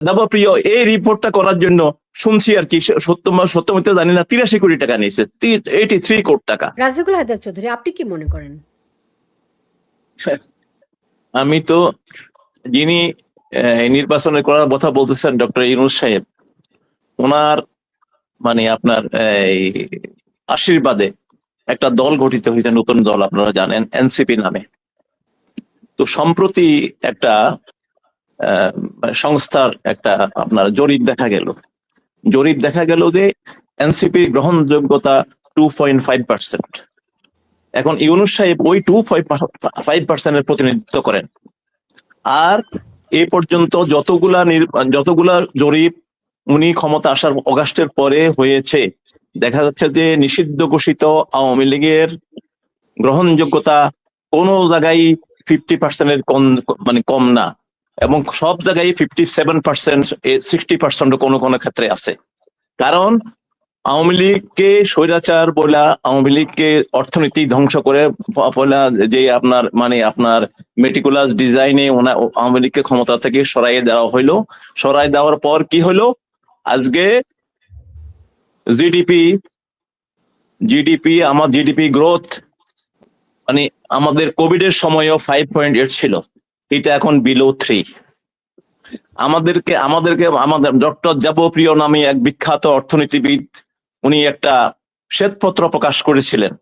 দাবা প্রিয় এই রিপোর্টটা করার জন্য শুনছি আর কি সত্য সত্য মিথ্যা জানি না তিরাশি কোটি টাকা নিয়েছে। এইটি থ্রি কোটি টাকা। রাজিকুল হায়দার চৌধুরী আপনি কি মনে করেন? আমি তো যিনি নির্বাচনে করার কথা বলতেছেন ডক্টর ইউনুস সাহেব ওনার মানে আপনার এই আশীর্বাদে একটা দল গঠিত হয়েছে নতুন দল আপনারা জানেন এনসিপি নামে। তো সম্প্রতি একটা সংস্থার একটা আপনার জরিপ দেখা গেল। জরিপ দেখা গেল যে এনসিপির গ্রহণযোগ্যতা টু পয়েন্ট ফাইভ পার্সেন্ট এখন ইউনুস সাহেব ওই টু ফাইভ পার্সেন্টের প্রতিনিধিত্ব করেন। আর এ পর্যন্ত যতগুলা যতগুলা জরিপ উনি ক্ষমতা আসার অগাস্টের পরে হয়েছে, দেখা যাচ্ছে যে নিষিদ্ধ ঘোষিত আওয়ামী লীগের গ্রহণযোগ্যতা কোনো জায়গায় ফিফটি পার্সেন্টের কম মানে কম না। এবং সব জায়গায় fifty seven percent sixty percent কোনো কোনো ক্ষেত্রে আছে। কারণ আওয়ামী লীগকে স্বৈরাচার বলা, আওয়ামী লীগকে অর্থনীতি ধ্বংস করে বলা, যে আপনার মানে আপনার মেটিকুলাস ডিজাইনে ওনা, আওয়ামী লীগকে ক্ষমতা থেকে সরাইয়ে দেওয়া হইল। সরাই দেওয়ার পর কি হইল? আজকে জিডিপি জিডিপি আমার জিডিপি গ্রোথ মানে আমাদের কোভিড এর সময়ও ফাইভ পয়েন্ট এইট ছিল। এটা এখন বিলো থ্রি আমাদেরকে আমাদেরকে, আমাদের ডক্টর দেবপ্রিয় নামে এক বিখ্যাত অর্থনীতিবিদ, উনি একটা শ্বেতপত্র প্রকাশ করেছিলেন।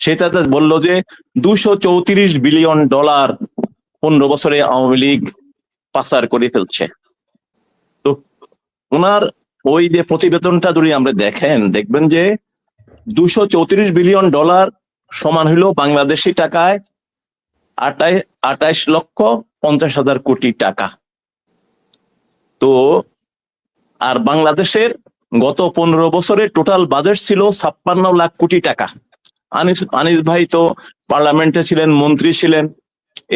সেটাতে বলল যে দুশো চৌত্রিশ বিলিয়ন ডলার পনেরো বছরে আওয়ামী লীগ পাচার করে ফেলছে। তো ওনার ওই যে প্রতিবেদনটা যদি আমরা দেখেন, দেখবেন যে দুশো চৌত্রিশ বিলিয়ন ডলার সমান হইল বাংলাদেশি টাকায় আটাই, আটাইশ লক্ষ পঞ্চাশ হাজার কোটি টাকা। তো আর বাংলাদেশের গত পনেরো বছরে টোটাল বাজেট ছিল ছাপ্পান্ন লাখ কোটি টাকা। আনিস আনিস ভাই তো পার্লামেন্টে ছিলেন, মন্ত্রী ছিলেন।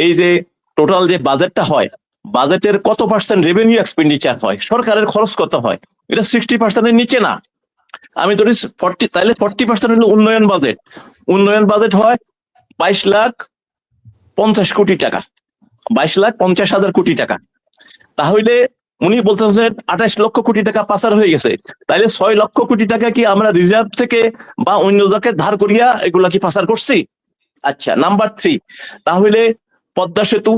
এই যে টোটাল যে বাজেটটা হয় বাজেটের কত পার্সেন্ট রেভিনিউ এক্সপেন্ডিচার হয়, সরকারের খরচ কত হয়, এটা সিক্সটি পার্সেন্টের নিচে না। আমি ধরি ফর্টি তাহলে ফর্টি পার্সেন্ট হলো উন্নয়ন বাজেট উন্নয়ন বাজেট হয় বাইশ লাখ পঞ্চাশ কোটি টাকা, বাইশ লাখ পঞ্চাশ হাজার কোটি টাকা। তাহলে উনি বলতেছেন, আঠাশ লক্ষ কোটি টাকা পাচার হয়ে গেছে। তাইলে ছয় লক্ষ কোটি টাকা কি আমরা রিজার্ভ থেকে বা অন্য জায়গায় ধার করিয়া এগুলা কি পাচার করছি? আচ্ছা নাম্বার থ্রি। তাহলে পদ্মা সেতু,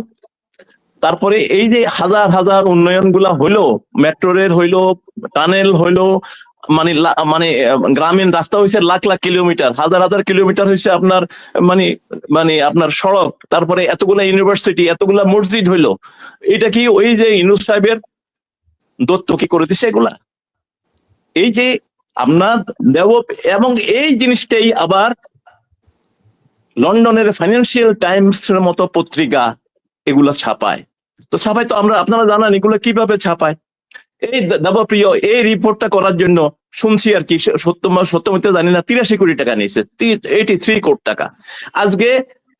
তারপরে এই যে হাজার হাজার উন্নয়নগুলা হইল মেট্রো রেল হইল, টানেল হইল মানে মানে গ্রামীণ রাস্তা হয়েছে লাখ লাখ কিলোমিটার। হাজার হাজার কিলোমিটার হয়েছে আপনার মানে মানে আপনার সড়ক, তারপরে এতগুলা ইউনিভার্সিটি, এতগুলা মসজিদ হইল। এটা কি ওই যে ইনুস সাহেবের দত্ত কি করে দিছে এগুলা? এই যে আপনার দেব এবং এই জিনিসটাই আবার লন্ডনের ফাইন্যান্সিয়াল টাইমস এর মতো পত্রিকা এগুলা ছাপায়। তো ছাপায় তো আমরা, আপনারা জানান এগুলো কীভাবে ছাপায়? এই দেবপ্রিয় এই রিপোর্টটা করার জন্য শুনছি আর কি সত্য সত্য জানি না, তিরাশি কোটি টাকা নিয়েছে এইটি থ্রি কোটি টাকা। আজকে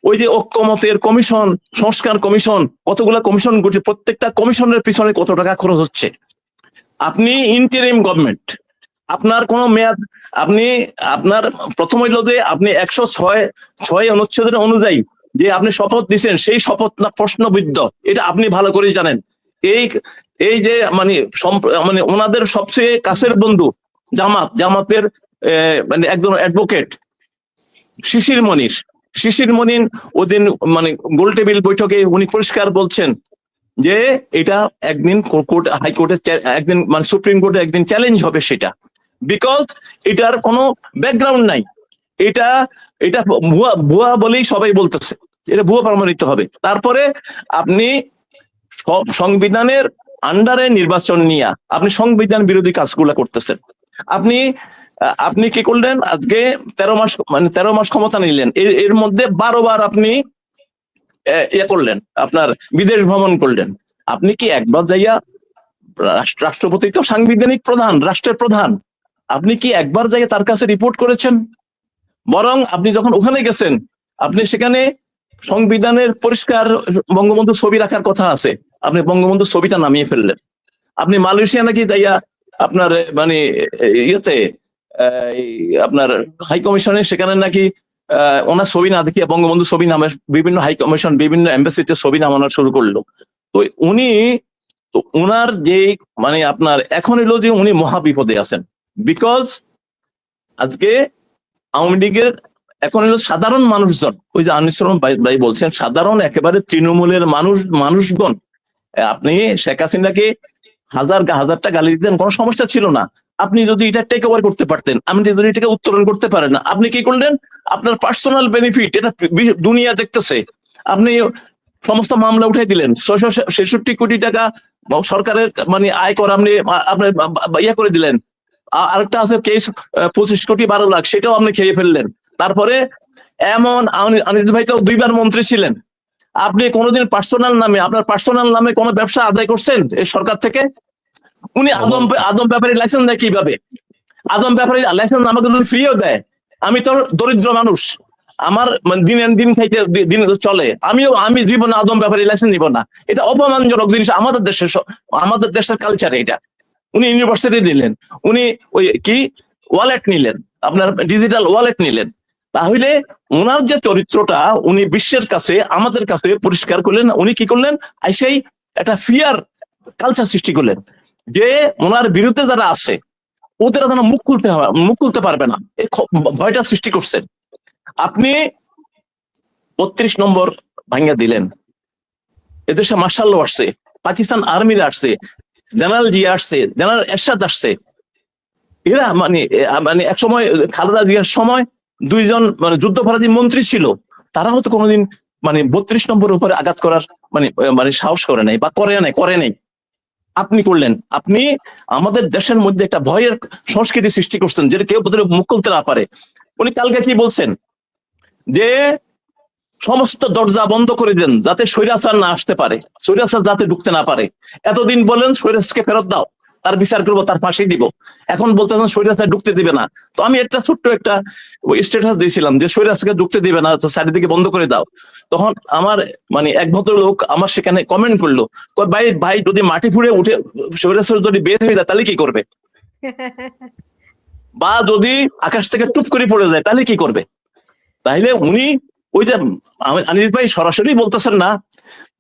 ওই যে ঐক্যমতের কমিশন সংস্কার কমিশন কতগুলা কমিশন গঠি প্রত্যেকটা কমিশনের পিছনে কত টাকা খরচ হচ্ছে? আপনি ইন্টারিম গভর্নমেন্ট আপনার কোনো মেয়াদ, আপনি, আপনার প্রথম হইল যে আপনি একশো ছয় ছয় অনুচ্ছেদের অনুযায়ী যে আপনি শপথ দিচ্ছেন সেই শপথ না প্রশ্নবিদ্ধ, এটা আপনি ভালো করে জানেন। এই এই যে মানে মানে ওনাদের সবচেয়ে কাছের বন্ধু জামাত, জামাতের মানে একজন অ্যাডভোকেট শিশির মনির। শিশির মনির ওদিন মানে গোল টেবিল বৈঠকে উনি পরিষ্কার বলছেন যে এটা একদিন কোর্ট হাইকোর্টে একদিন মানে সুপ্রিম কোর্টে একদিন চ্যালেঞ্জ হবে সেটা। বিকজ এটার কোনো ব্যাকগ্রাউন্ড নাই। এটা এটা ভুয়া ভুয়া বলেই সবাই বলতেছে। এটা ভুয়া প্রমাণিত হবে। তারপরে আপনি সব সংবিধানের আন্ডারে নির্বাচন নিয়ে আপনি সংবিধান বিরোধী কাজগুলো করতেছেন। আপনি আপনি কি করলেন? আজকে তেরো মাস মানে তেরো মাস ক্ষমতা নিলেন। এর- মধ্যে বারো বার আপনি ইয়ে করলেন, আপনার বিদেশ ভ্রমণ করলেন। আপনি কি একবার যাইয়া রাষ্ট্র- রাষ্ট্রপতি তো সাংবিধানিক প্রধান, রাষ্ট্রের প্রধান। আপনি কি একবার যাইয়া তার কাছে রিপোর্ট করেছেন? বরং আপনি যখন ওখানে গেছেন, আপনি সেখানে সংবিধানের পরিষ্কার বঙ্গবন্ধু ছবি রাখার কথা আছে। আপনি বঙ্গবন্ধু ছবিটা নামিয়ে ফেললেন। আপনি মালয়েশিয়া নাকি যাইয়া আপনার মানে ইয়েতে আপনার হাই কমিশনে সেখানে নাকি ওনার ছবি না দেখিয়ে বঙ্গবন্ধু ছবি নামে বিভিন্ন হাই কমিশন, বিভিন্ন এম্বাসিতে ছবি নামানো শুরু করল। তো উনি, তো ওনার যে মানে আপনার, এখন এলো যে উনি মহাবিপদে আছেন। বিকজ আজকে আওয়ামী লীগের এখন হলো সাধারণ মানুষজন, ওই যে আনিসরম ভাই বলছেন, সাধারণ একেবারে তৃণমূলের মানুষ, মানুষগণ আপনি শেখ হাসিনাকে হাজার হাজারটা গালি দিতেন, কোনো সমস্যা ছিল না। আপনি যদি এটা টেক ওভার করতে পারতেন, আপনি যদি এটাকে উত্তোলন করতে পারেন আপনি কি করলেন? আপনার পার্সোনাল বেনিফিট এটা দুনিয়া দেখতেছে। আপনি সমস্ত মামলা উঠাই দিলেন। ছয়শো ছেষট্টি কোটি টাকা সরকারের মানে আয় কর আপনি আপনি ইয়ে করে দিলেন। আরেকটা আছে কেস পঁচিশ কোটি বারো লাখ, সেটাও আপনি খেয়ে ফেললেন। তারপরে এমন আনি- আনিস ভাই তো দুইবার মন্ত্রী ছিলেন। আপনি কোনোদিন পার্সোনাল নামে আপনার পার্সোনাল নামে কোনো ব্যবসা আদায় করছেন এই সরকার থেকে? উনি আদম আদম ব্যাপারী লাইসেন্স দেয় কীভাবে? আদম ব্যাপারে লাইসেন্স আমাকে যদি ফ্রিও দেয়। আমি তো দরিদ্র মানুষ। আমার মানে দিন দিন খাইতে দিন চলে। আমিও আমি জীবনে আদম ব্যাপারে লাইসেন্স নিব না। এটা অপমানজনক জিনিস। আমাদের দেশের আমাদের দেশের কালচার এটা। উনি ইউনিভার্সিটি নিলেন উনি ওই কি? ওয়ালেট নিলেন। আপনার ডিজিটাল ওয়ালেট নিলেন। তাহলে ওনার যে চরিত্রটা উনি বিশ্বের কাছে, আমাদের কাছে পরিষ্কার করলেন। উনি কি করলেন? সেই একটা ফিয়ার কালচার সৃষ্টি করলেন যে ওনার বিরুদ্ধে যারা আছে, ওদের যেন মুখ খুলতে মুখ খুলতে পারবে না। এই ভয়টা সৃষ্টি করছেন আপনি বত্রিশ নম্বর ভাঙ্গা দিলেন। এদেশে মার্শাল আসছে, পাকিস্তান আর্মিরা আসছে জেনারেল জিয়া আসছে জেনারেল এরশাদ আসছে। এরা মানে মানে এক সময় খালেদা জিয়ার সময় দুইজন মানে যুদ্ধপরাধী মন্ত্রী ছিল, তারা হয়তো কোনোদিন মানে বত্রিশ নম্বরের উপরে আঘাত করার মানে মানে সাহস করে নাই বা করে নাই করে নাই। আপনি করলেন। আপনি আমাদের দেশের মধ্যে একটা ভয়ের সংস্কৃতি সৃষ্টি করছেন, যেটা কেউ মুখ খুলতে না পারে। উনি কালকে কি বলছেন? যে সমস্ত দরজা বন্ধ করে দেন, যাতে স্বৈরাচার না আসতে পারে, স্বৈরাচার যাতে ঢুকতে না পারে। এতদিন বলেন স্বৈরাজকে ফেরত দাও। তার বিচার করব তার ফাঁসি দিব। এখন বলতেছেন স্বৈরাচার ঢুকতে দিবে না। তো আমি একটা ছোট্ট একটা স্ট্যাটাস দিয়েছিলাম যে স্বৈরাজকে ঢুকতে দিবে না তো চারিদিকে বন্ধ করে দাও। তখন আমার মানে এক ভদ্রলোক আমার সেখানে কমেন্ট করল ভাই ভাই যদি মাটি ফুড়ে উঠে স্বৈরাচার যদি বের হয়ে যায় তাহলে কি করবে? বা যদি আকাশ থেকে টুপ করে পড়ে যায় তাহলে কি করবে? তাইলে উনি ওই যে আমি- আনিস ভাই সরাসরি বলতেছেন না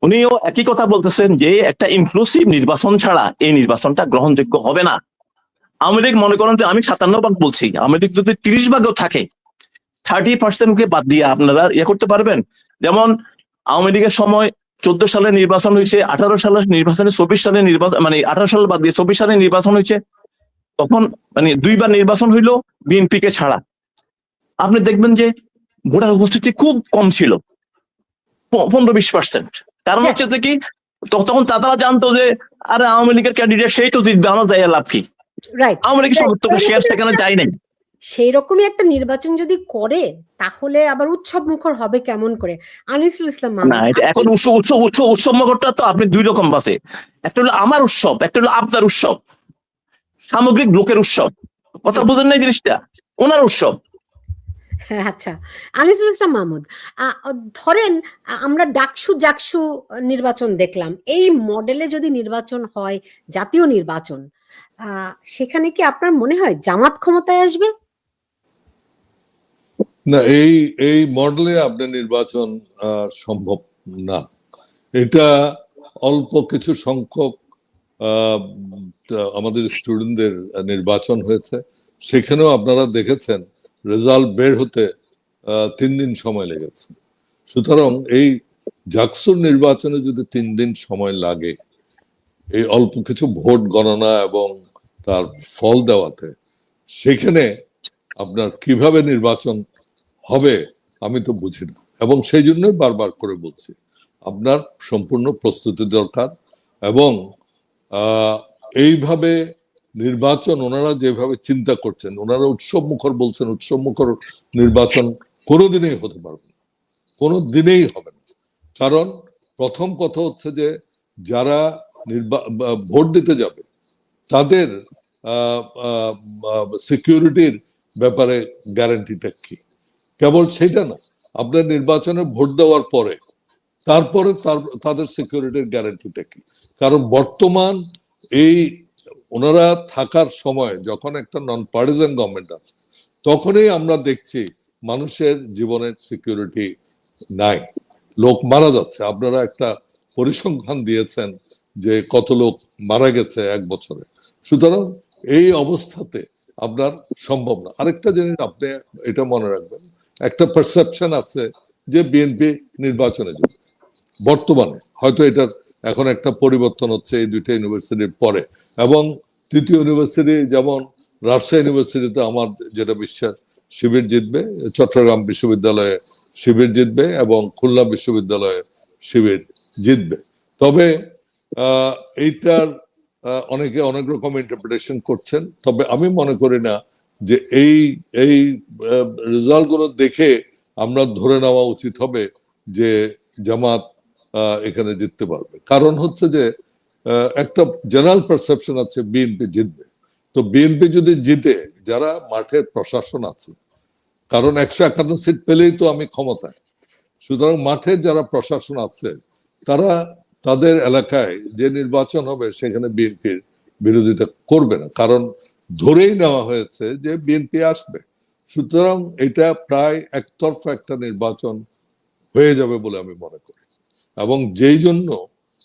উনিও একই কথা বলতেছেন যে একটা ইনক্লুসিভ নির্বাচন ছাড়া এই নির্বাচনটা গ্রহণযোগ্য হবে না। আওয়ামী লীগ মনে করেন যে আমি সাতান্ন ভাগ বলছি, আওয়ামী লীগ যদি তিরিশ ভাগও থাকে থার্টি পার্সেন্ট কে বাদ দিয়ে আপনারা ইয়ে করতে পারবেন। যেমন আওয়ামী লীগের সময় চোদ্দ সালে নির্বাচন হয়েছে, আঠারো সালের নির্বাচনে চব্বিশ সালে নির্বাচন মানে আঠারো সাল বাদ দিয়ে চব্বিশ সালে নির্বাচন হয়েছে, তখন মানে দুইবার নির্বাচন হইল বিএনপি কে ছাড়া। আপনি দেখবেন যে ভোটার উপস্থিতি খুব কম ছিল, পনেরো বিশ পার্সেন্ট কারণ হচ্ছে যে কি তখন তারা জানতো যে আরে আওয়ামী লীগের ক্যান্ডিডেট সেই তো জিতবে আমার যাই লাভ কি? রাইট আওয়ামী লীগের সমর্থক শেয়ার সেখানে যায় নাই। সেই রকমই একটা নির্বাচন যদি করে তাহলে আবার উৎসব মুখর হবে কেমন করে? আনিসুল ইসলাম না এখন উৎসব উৎসব উৎসব উৎসব মগরটা তো আপনি দুই রকম বাসে। একটা হলো আমার উৎসব একটা হলো আপনার উৎসব। সামগ্রিক লোকের উৎসব। কথা বুঝেন না জিনিসটা? ওনার উৎসব। হ্যাঁ, আচ্ছা। আনিসুল ইসলাম মাহমুদ ধরেন আমরা ডাকসু জাকসু নির্বাচন দেখলাম। এই মডেলে যদি নির্বাচন হয়, জাতীয় নির্বাচন সেখানে কি আপনার মনে হয় জামাত ক্ষমতায় আসবে? না, এই এই মডেলে আপনার নির্বাচন সম্ভব না। এটা অল্প কিছু সংখ্যক আমাদের স্টুডেন্টদের নির্বাচন হয়েছে। সেখানেও আপনারা দেখেছেন রেজাল্ট বের হতে তিন দিন সময় লেগেছে। সুতরাং এই জাকসুর নির্বাচনে যদি তিন দিন সময় লাগে, এই অল্প কিছু ভোট গণনা এবং তার ফল দেওয়াতে, সেখানে আপনার কীভাবে নির্বাচন হবে আমি তো বুঝি না। এবং সেই জন্যই বারবার করে বলছি, আপনার সম্পূর্ণ প্রস্তুতি দরকার এবং এইভাবে নির্বাচন, ওনারা যেভাবে চিন্তা করছেন, ওনারা উৎসব মুখর বলছেন, উৎসব মুখর নির্বাচন কোনোদিনই হতে পারবে না। কোনো দিনেই হবে না। কারণ প্রথম কথা হচ্ছে যে, যারা নির্বা- ভোট দিতে যাবে, তাদের সিকিউরিটির ব্যাপারে গ্যারান্টিটা কি? কেবল সেটা না, আপনার নির্বাচনে ভোট দেওয়ার পরে, তারপরে তার, তাদের সিকিউরিটির গ্যারান্টিটা কি? কারণ বর্তমান এই ওনারা থাকার সময় যখন একটা নন পার্টিজান গভর্নমেন্ট আছে, তখনই আমরা দেখছি মানুষের জীবনের সিকিউরিটি নাই। লোক মারা যাচ্ছে। আপনারা একটা পরিসংখ্যান দিয়েছেন যে কত লোক মারা গেছে এক বছরে। সুতরাং এই অবস্থাতে আপনার সম্ভব না। আরেকটা জিনিস আপনি এটা মনে রাখবেন, একটা পারসেপশন আছে যে বিএনপি নির্বাচনে যাবে বর্তমানে, হয়তো এটার এখন একটা পরিবর্তন হচ্ছে এই দুইটা ইউনিভার্সিটির পরে। এবং তৃতীয় ইউনিভার্সিটি যেমন রাজশাহী ইউনিভার্সিটিতে আমার যেটা বিশ্বাস, শিবির জিতবে, চট্টগ্রাম বিশ্ববিদ্যালয়ে শিবির জিতবে এবং খুলনা বিশ্ববিদ্যালয়ে শিবির জিতবে। তবে এইটার অনেকে অনেক রকম ইন্টারপ্রিটেশন করছেন, তবে আমি মনে করি না যে এই এই রেজাল্টগুলো দেখে আমরা ধরে নেওয়া উচিত হবে যে জামাত এখানে জিততে পারবে। কারণ হচ্ছে যে একটা জেনারেল পারসেপশন আছে বিএনপি জিতবে। তো বিএনপি যদি জিতে, যারা মাঠের প্রশাসন আছে, কারণ একশো একান্ন সিট পেলেই তো আমি ক্ষমতায়। সুতরাং মাঠের যারা প্রশাসন আছে, তারা তাদের এলাকায় যে নির্বাচন হবে, সেখানে বিএনপির বিরোধিতা করবে না। কারণ ধরেই নেওয়া হয়েছে যে বিএনপি আসবে। সুতরাং এটা প্রায় একতরফা একটা নির্বাচন হয়ে যাবে বলে আমি মনে করি। এবং যেই জন্য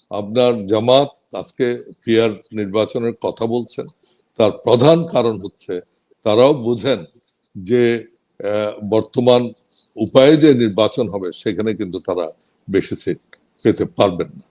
আপনার জামাত আজকে পিয়ার নির্বাচনের কথা বলছেন, তার প্রধান কারণ হচ্ছে তারাও বুঝেন যে বর্তমান উপায়ে যে নির্বাচন হবে, সেখানে কিন্তু তারা বেশি সিট পেতে পারবেন না।